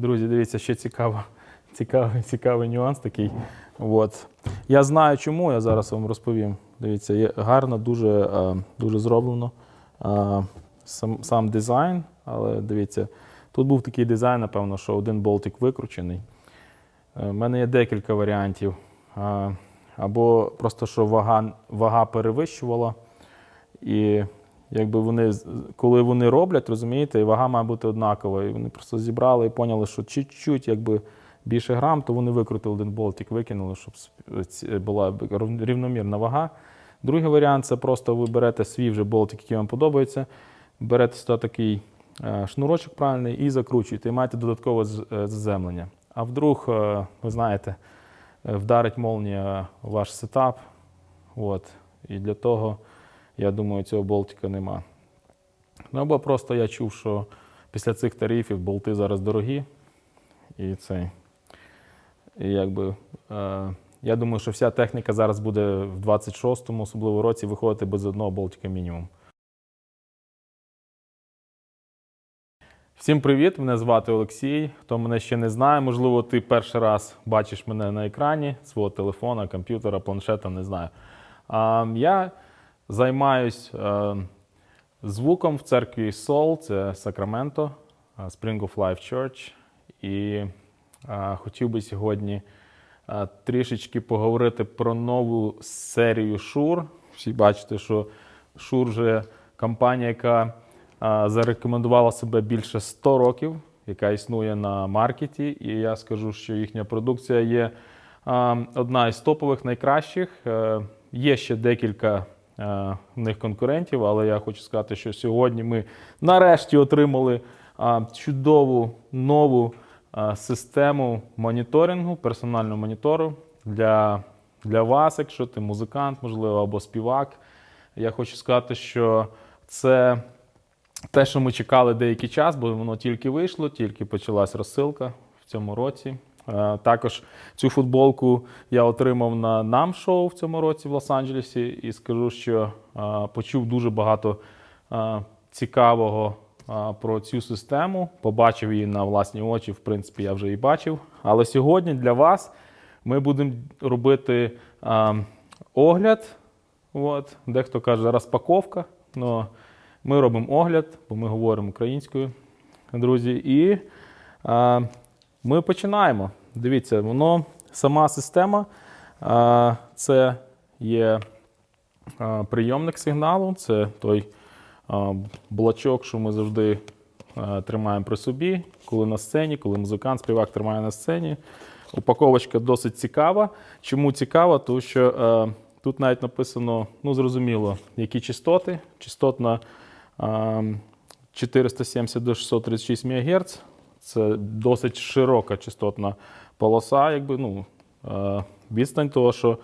Друзі, дивіться, ще цікаво. Цікавий, цікавий нюанс такий. От. Я знаю чому, я зараз вам розповім. Дивіться, є гарно, дуже, е, дуже зроблено. Е, Сам, сам дизайн, але дивіться, тут був такий дизайн, напевно, що один болтик викручений. У мене є декілька варіантів. Е, Або просто що вага, вага перевищувала. І якби вони, коли вони роблять, розумієте, вага має бути однакова. І вони просто зібрали і поняли, що чуть-чуть якби більше грам, то вони викрутили один болтик, викинули, щоб була рівномірна вага. Другий варіант це просто ви берете свій вже болтик, який вам подобається, берете сюди такий е, шнурочок правильний і закручуєте, і маєте додаткове е, заземлення. А вдруг, е, ви знаєте, вдарить молнія ваш сетап. От. І для того, я думаю, цього болтика нема. Ну або просто я чув, що після цих тарифів болти зараз дорогі. І цей. І якби, е, я думаю, що вся техніка зараз буде в 26-му, особливо році, виходити без одного болтика мінімум. Всім привіт! Мене звати Олексій. Хто мене ще не знає, можливо, ти перший раз бачиш мене на екрані свого телефона, комп'ютера, планшета, не знаю. А, я займаюсь е, звуком в церкві Soul, це Сакраменто, е, Spring of Life Church. І е, хотів би сьогодні трішечки поговорити про нову серію Шур. Всі бачите, що Шур вже компанія, яка зарекомендувала себе більше 100 років, яка існує на маркеті. І я скажу, що їхня продукція є одна із топових, найкращих. Є ще декілька в них конкурентів, але я хочу сказати, що сьогодні ми нарешті отримали чудову нову систему моніторингу, персонального монітору для, для вас, якщо ти музикант, можливо, або співак. Я хочу сказати, що це те, що ми чекали деякий час, бо воно тільки вийшло, тільки почалась розсилка в цьому році. Е, Також цю футболку я отримав на нам шоу в цьому році в Лос-Анджелесі, і скажу, що е, почув дуже багато е, цікавого про цю систему. Побачив її на власні очі. В принципі, я вже її бачив. Але сьогодні для вас ми будемо робити огляд. От. Дехто каже розпаковка. Но ми робимо огляд, бо ми говоримо українською, друзі. І ми починаємо. Дивіться, воно сама система. Це є прийомник сигналу, це той а, блочок, що ми завжди тримаємо при собі, коли на сцені, коли музикант, співак тримає на сцені. Упаковочка досить цікава. Чому цікава? Тому що тут навіть написано, ну зрозуміло, які частоти. Частотна е, 470 до 636 МГц. Це досить широка частотна полоса, якби, ну, е, відстань того, що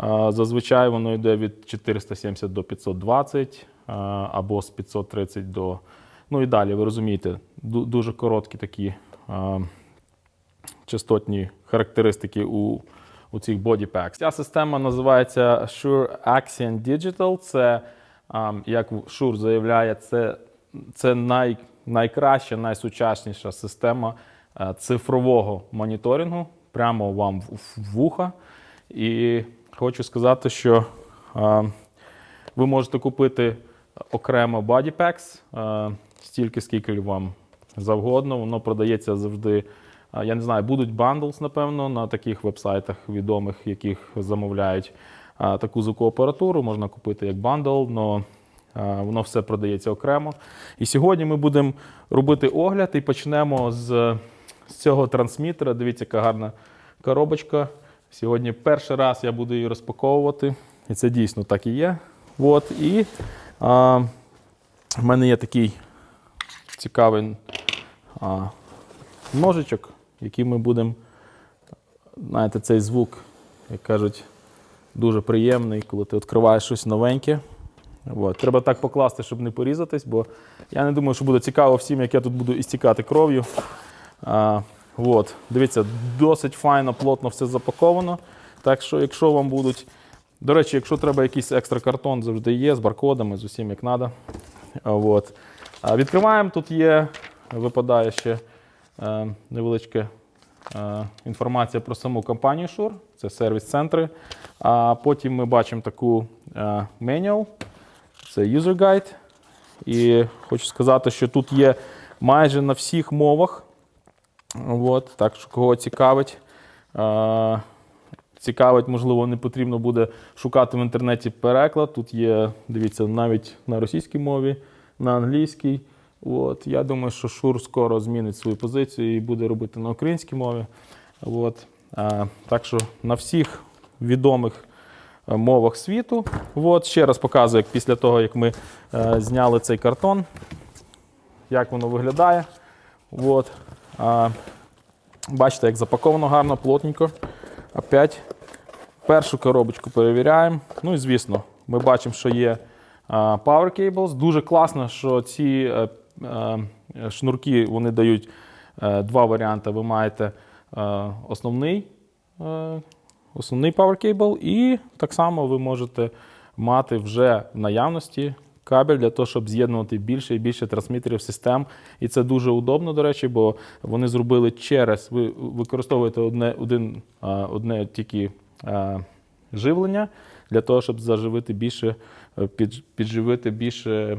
е, зазвичай воно йде від 470 до 520 е, або з 530 до. Ну і далі, ви розумієте, дуже короткі такі. частотні характеристики у, у цих body. Ця система називається Shure Axion Digital. Це, як Shure заявляє, це, це най, найкраща, найсучасніша система е, цифрового моніторингу прямо вам в, вуха. І хочу сказати, що ви можете купити окремо body packs, е, стільки, скільки вам завгодно. Воно продається завжди. Я не знаю, будуть bundles, напевно, на таких вебсайтах відомих, яких замовляють таку звукоапаратуру. Можна купити як бандл, але воно все продається окремо. І сьогодні ми будемо робити огляд і почнемо з, з цього трансмітера. Дивіться, яка гарна коробочка. Сьогодні перший раз я буду її розпаковувати. І це дійсно так і є. От, і а, в мене є такий цікавий а, ножичок, який ми будемо. Знаєте, цей звук, як кажуть, дуже приємний, коли ти відкриваєш щось новеньке. От. Треба так покласти, щоб не порізатись, бо я не думаю, що буде цікаво всім, як я тут буду істікати кров'ю. А, от. Дивіться, досить файно, плотно все запаковано. Так що, якщо вам будуть. До речі, якщо треба якийсь екстра картон, завжди є з баркодами, з усім як треба. От. А відкриваємо, тут є, випадає ще е, невеличка е, інформація про саму компанію Shure. Це сервіс-центри. А потім ми бачимо таку е, manual, це user guide. І хочу сказати, що тут є майже на всіх мовах. От, так що кого цікавить. Цікавить, можливо, не потрібно буде шукати в інтернеті переклад. Тут є, дивіться, навіть на російській мові, на англійській. От, я думаю, що Шур скоро змінить свою позицію і буде робити на українській мові. От, так що на всіх відомих мовах світу. От, ще раз показую, як після того, як ми е, зняли цей картон, як воно виглядає. От, е, бачите, як запаковано гарно, плотненько. Опять першу коробочку перевіряємо. Ну і звісно, ми бачимо, що є а, Power Cables. Дуже класно, що ці е, е, шнурки вони дають е, два варіанти. Ви маєте е, основний, основний Power Cable, і так само ви можете мати вже в наявності кабель для того, щоб з'єднувати більше і більше трансмітерів систем. І це дуже удобно, до речі, бо вони зробили через ви використовуєте одне, один, одне тільки живлення для того, щоб заживити більше, е, під, підживити більше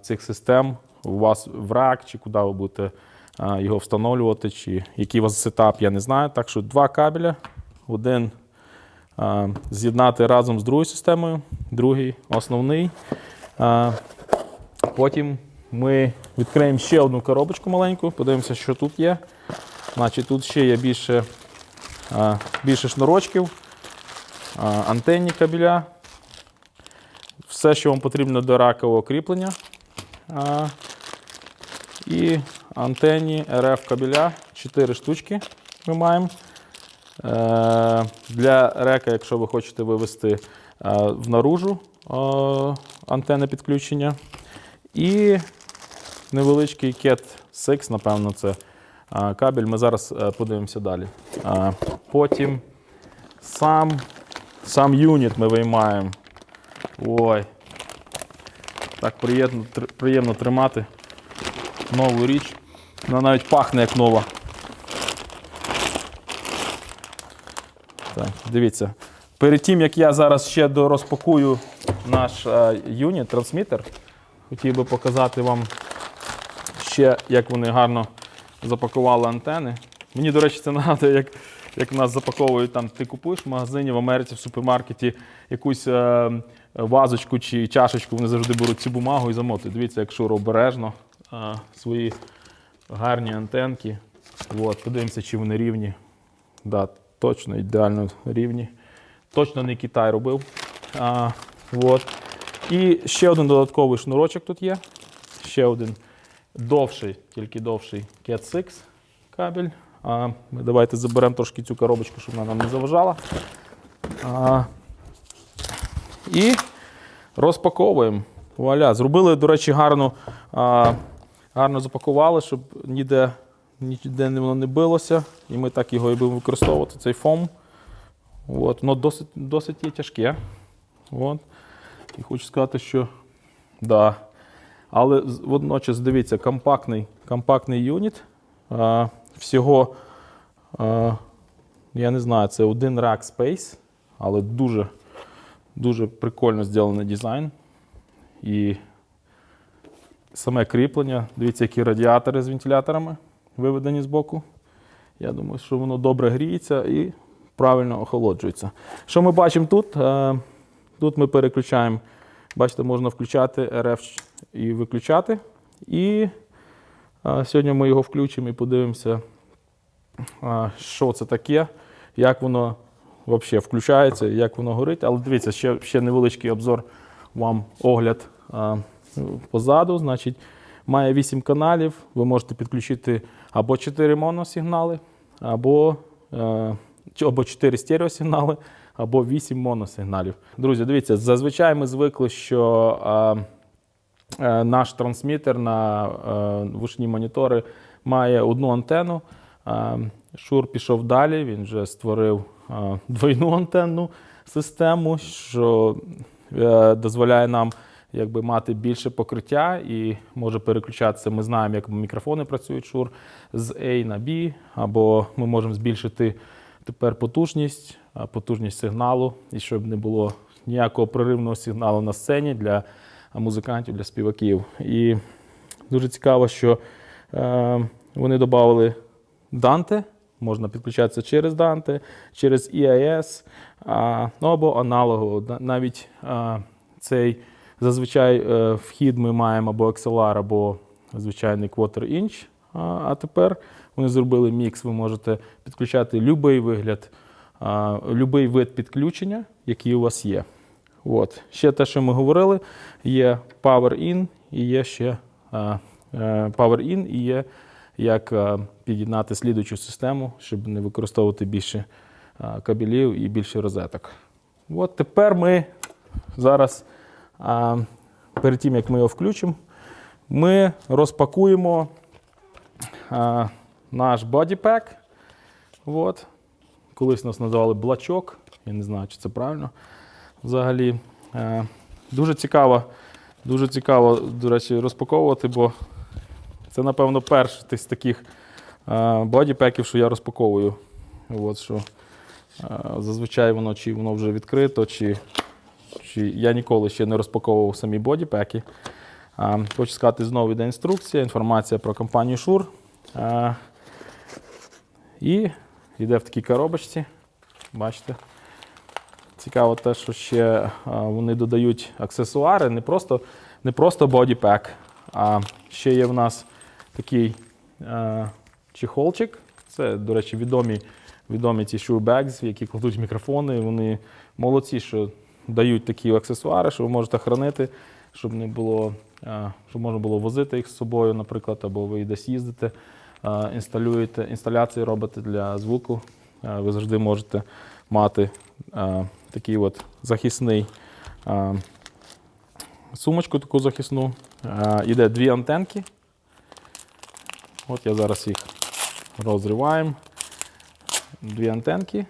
цих систем у вас в рак, чи куди ви будете його встановлювати, чи який у вас сетап, я не знаю. Так що два кабеля, один з'єднати разом з другою системою, другий основний. Потім ми відкриємо ще одну коробочку маленьку, подивимося, що тут є. Значить, тут ще є більше, більше шнурочків, антенні кабеля. Все, що вам потрібно до ракового кріплення. І антенні RF кабеля 4 штучки ми маємо. Е, Для река, якщо ви хочете вивести е, в наружу е, антенне підключення. І невеличкий Cat 6, напевно, це кабель. Ми зараз подивимося далі. Потім сам, сам юніт ми виймаємо. Ой. Так приємно, приємно тримати нову річ. Вона навіть пахне як нова. Так, дивіться. Перед тим, як я зараз ще розпакую наш е, юніт, трансмітер, хотів би показати вам ще, як вони гарно запакували антени. Мені, до речі, це нагадує, як, як нас запаковують там, ти купуєш в магазині в Америці, в супермаркеті якусь е, вазочку чи чашечку, вони завжди беруть цю бумагу і замотують. Дивіться, як Шура обережно е, свої гарні антенки. От, подивимося, чи вони рівні. Да, точно ідеально рівні. Точно не Китай робив. А, от. І ще один додатковий шнурочок тут є. Ще один довший, тільки довший Cat 6 кабель. А, ми давайте заберемо трошки цю коробочку, щоб вона нам не заважала. А, і розпаковуємо. Вуаля. Зробили, до речі, гарно, а, гарно запакували, щоб ніде, ніде воно не билося. І ми так його і будемо використовувати, цей фом. От, воно досить, досить є тяжке. От. І хочу сказати, що да. Але водночас, дивіться, компактний, компактний юніт. А, всього, а, я не знаю, це один rack space, але дуже, дуже прикольно зроблений дизайн. І саме кріплення. Дивіться, які радіатори з вентиляторами виведені з боку. Я думаю, що воно добре гріється і правильно охолоджується. Що ми бачимо тут? Е, Тут ми переключаємо, бачите, можна включати RF і виключати. І е, сьогодні ми його включимо і подивимося, е, що це таке, як воно взагалі включається, як воно горить. Але дивіться, ще, ще невеличкий обзор вам огляд позаду. Значить, має 8 каналів. Ви можете підключити або 4 моносигнали, або, е, або 4 стереосигнали, або 8 моносигналів. Друзі, дивіться, зазвичай ми звикли, що е, е, наш трансмітер на вушні монітори має одну антенну. Шур пішов далі, він вже створив двойну антенну систему, що дозволяє нам якби мати більше покриття і може переключатися. Ми знаємо, як мікрофони працюють шур з A на B, або ми можемо збільшити тепер потужність, потужність сигналу, і щоб не було ніякого проривного сигналу на сцені для музикантів, для співаків. І дуже цікаво, що е, вони додали Dante, можна підключатися через Dante, через EIS, ну або аналогово. Навіть цей зазвичай е, вхід ми маємо або XLR, або звичайний quarter inch. А, тепер вони зробили мікс. Ви можете підключати будь-який вигляд, будь-який вид підключення, який у вас є. От. Ще те, що ми говорили, є Power In і є ще е, Power In і є як під'єднати слідуючу систему, щоб не використовувати більше кабелів і більше розеток. От тепер ми зараз, а, перед тим як ми його включимо, ми розпакуємо а, наш бодіпек. От. Колись нас називали блачок. Я не знаю, чи це правильно взагалі. Е, Дуже цікаво, дуже цікаво, до речі, розпаковувати, бо це, напевно, перший з таких е, бодіпеків, що я розпаковую. От, що, е, зазвичай воно чи воно вже відкрито, чи, чи я ніколи ще не розпаковував самі бодіпеки. Хочу сказати, знову йде інструкція, інформація про компанію Шур. І йде в такій коробочці. Бачите? Цікаво те, що ще вони додають аксесуари, не просто, не просто бодіпек, а ще є в нас такий чехолчик. Це, до речі, відомі, відомі ці в які кладуть мікрофони. Вони молодці, що дають такі аксесуари, що ви можете хранити, щоб не було, щоб можна було возити їх з собою, наприклад, або ви десь їздите, інсталюєте, інсталяції робите для звуку. Ви завжди можете мати такий от захисний сумочку таку захисну. Іде дві антенки. От я зараз їх розриваємо. Дві антенки.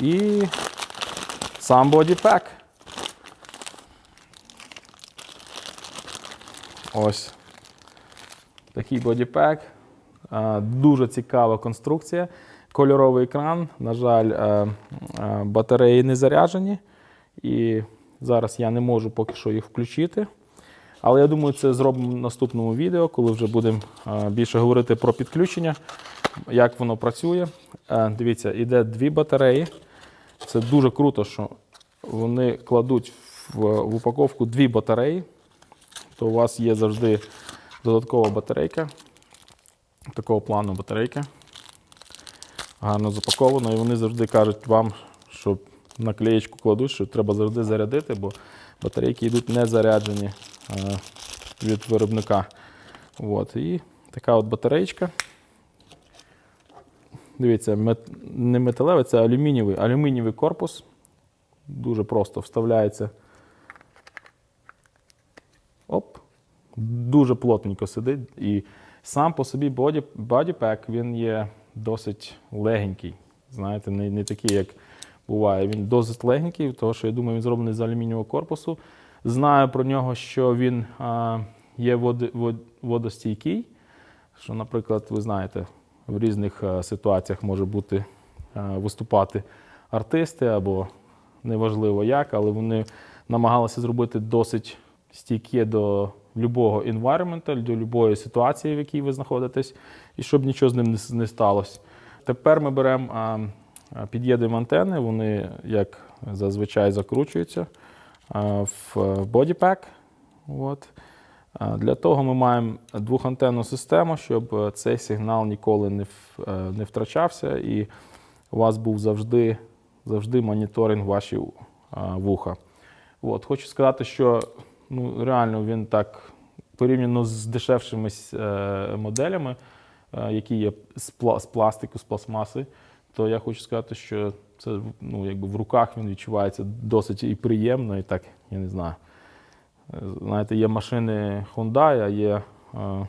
І сам бодіпек. Ось такий бодіпек. Е, Дуже цікава конструкція. Кольоровий екран. На жаль, е, е, батареї не заряджені. І зараз я не можу поки що їх включити. Але я думаю, це зробимо в наступному відео, коли вже будемо більше говорити про підключення, як воно працює. Дивіться, іде дві батареї. Це дуже круто, що вони кладуть в, в упаковку дві батареї. То у вас є завжди додаткова батарейка. Такого плану батарейка. Гарно запаковано. І вони завжди кажуть вам, що наклеєчку кладуть, що треба завжди зарядити, бо батарейки йдуть не заряджені е, від виробника. От. І така от батареєчка. Дивіться, мет... не металевий, це алюмінієвий, алюмінієвий корпус. Дуже просто вставляється. Оп. Дуже плотненько сидить. І сам по собі боді, бодіпек, він є досить легенький. Знаєте, не, не такий, як буває. Він досить легенький, тому що я думаю, він зроблений з алюмінієвого корпусу. Знаю про нього, що він а, є води, вод, водостійкий. Що, наприклад, ви знаєте, в різних ситуаціях може бути виступати артисти або неважливо як, але вони намагалися зробити досить стійке до любого environment, до любої ситуації, в якій ви знаходитесь, і щоб нічого з ним не, сталося. Тепер ми беремо, під'єднуємо антени, вони як зазвичай закручуються в бодіпек. От. Для того ми маємо двохантенну систему, щоб е, цей сигнал ніколи не, е, не втрачався і у вас був завжди, завжди моніторинг ваші вуха. От. Хочу сказати, що ну, реально він так порівняно з дешевшими е, моделями, е, які є з пластику, з пластмаси, то я хочу сказати, що це ну, якби в руках він відчувається досить і приємно, і так, я не знаю. Знаєте, є машини Hyundai, а є, е,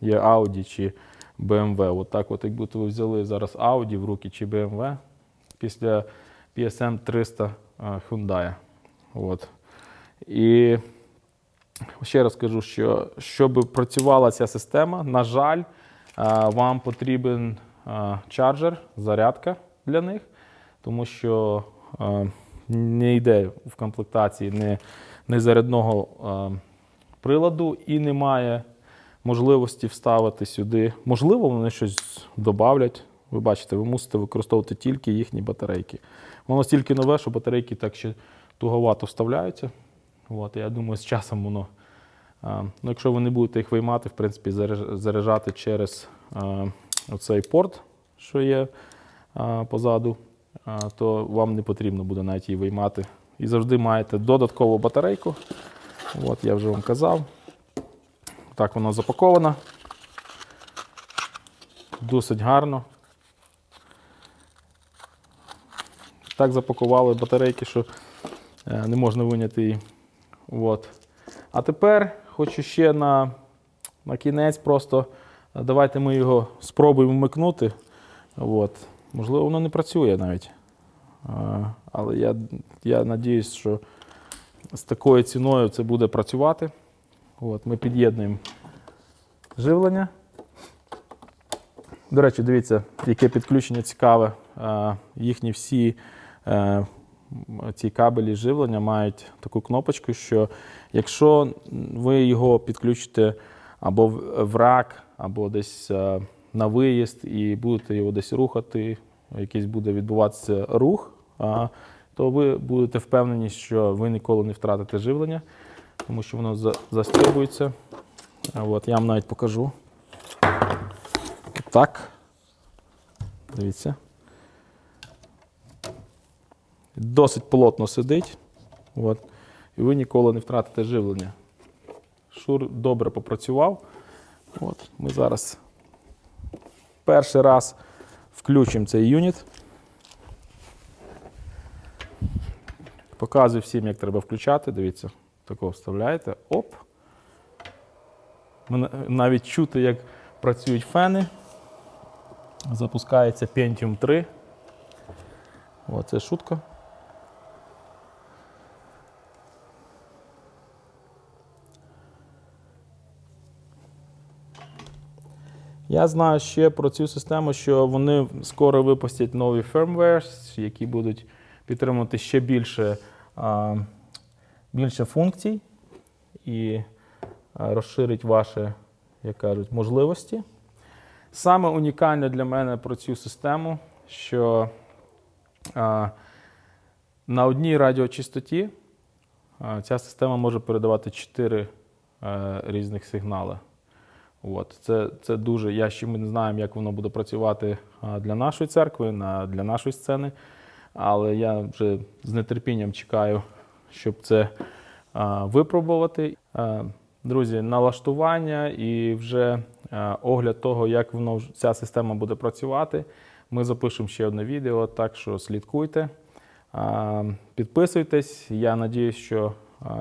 є Audi чи BMW. От так, от, якби ви взяли зараз Audi в руки чи BMW після PSM 300 е, Hyundai. От. І ще раз кажу, що щоб працювала ця система, на жаль, е, вам потрібен чарджер, зарядка для них, тому що не йде в комплектації ні, ні зарядного е, приладу і немає можливості вставити сюди. Можливо, вони щось додавлять. Ви бачите, ви мусите використовувати тільки їхні батарейки. Воно стільки нове, що батарейки так ще туговато вставляються. От, я думаю, з часом воно. Ну, якщо ви не будете їх виймати, в принципі, заряджати через оцей порт, що є позаду, то вам не потрібно буде навіть її виймати. І завжди маєте додаткову батарейку. От, я вже вам казав. Так воно запаковано. Досить гарно. Так запакували батарейки, що е, не можна виняти її. От. А тепер хочу ще на, на кінець просто е, давайте ми його спробуємо вмикнути. От. Можливо, воно не працює навіть. Але я, я надіюсь, що з такою ціною це буде працювати. От, ми під'єднуємо живлення. До речі, дивіться, яке підключення цікаве. Їхні всі е, ці кабелі живлення мають таку кнопочку, що якщо ви його підключите або в рак, або десь е, на виїзд і будете його десь рухати, якийсь буде відбуватися рух, то ви будете впевнені, що ви ніколи не втратите живлення, тому що воно за- застрибується. От, я вам навіть покажу. Так. Дивіться. Досить плотно сидить. От. І ви ніколи не втратите живлення. Шур добре попрацював. От. Ми зараз перший раз включимо цей юніт. Показую всім, як треба включати. Дивіться, такого вставляєте. Оп. Навіть чути, як працюють фени. Запускається Pentium 3. О, це шутка. Я знаю ще про цю систему, що вони скоро випустять нові firmwares, які будуть підтримувати ще більше, більше функцій і розширить ваші, як кажуть, можливості. Саме унікальне для мене про цю систему, що на одній радіочастоті а, ця система може передавати 4 е, різних сигнали. От, це, це дуже. Я ще ми не знаємо, як воно буде працювати для нашої церкви, на, для нашої сцени. Але я вже з нетерпінням чекаю, щоб це а, випробувати. А, друзі, налаштування і вже а, огляд того, як воно ця система буде працювати. Ми запишемо ще одне відео, так що слідкуйте. А, Підписуйтесь. Я надіюсь, що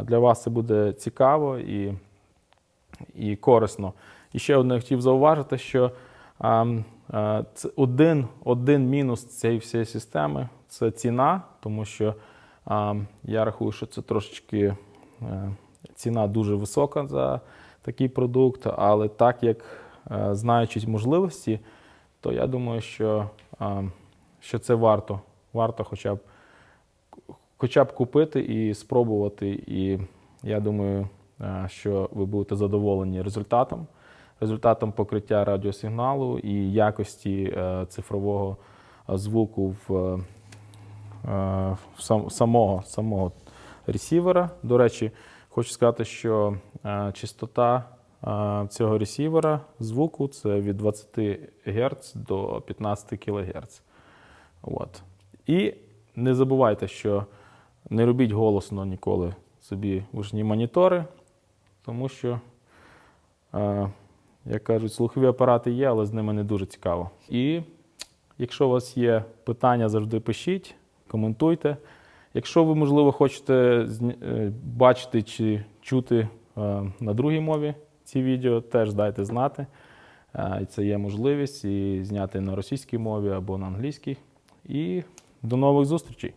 для вас це буде цікаво і і корисно. І ще одне хотів зауважити, що а, це один, один мінус цієї всієї системи це ціна, тому що а, я рахую, що це трошечки е, ціна дуже висока за такий продукт, але так як е, знаючи можливості, то я думаю, що, а, що це варто. Варто хоча б хоча б купити і спробувати. І я думаю, е, що ви будете задоволені результатом, результатом покриття радіосигналу і якості е, цифрового е, звуку в, е, самого, самого ресівера. До речі, хочу сказати, що частота цього ресівера звуку це від 20 Гц до 15 кГц. От. І не забувайте, що не робіть голосно ніколи собі гучні монітори, тому що, як кажуть, слухові апарати є, але з ними не дуже цікаво. І якщо у вас є питання, завжди пишіть, коментуйте. Якщо ви, можливо, хочете е, бачити чи чути е, на другій мові ці відео, теж дайте знати. Е, Це є можливість і зняти на російській мові або на англійській. І до нових зустрічей!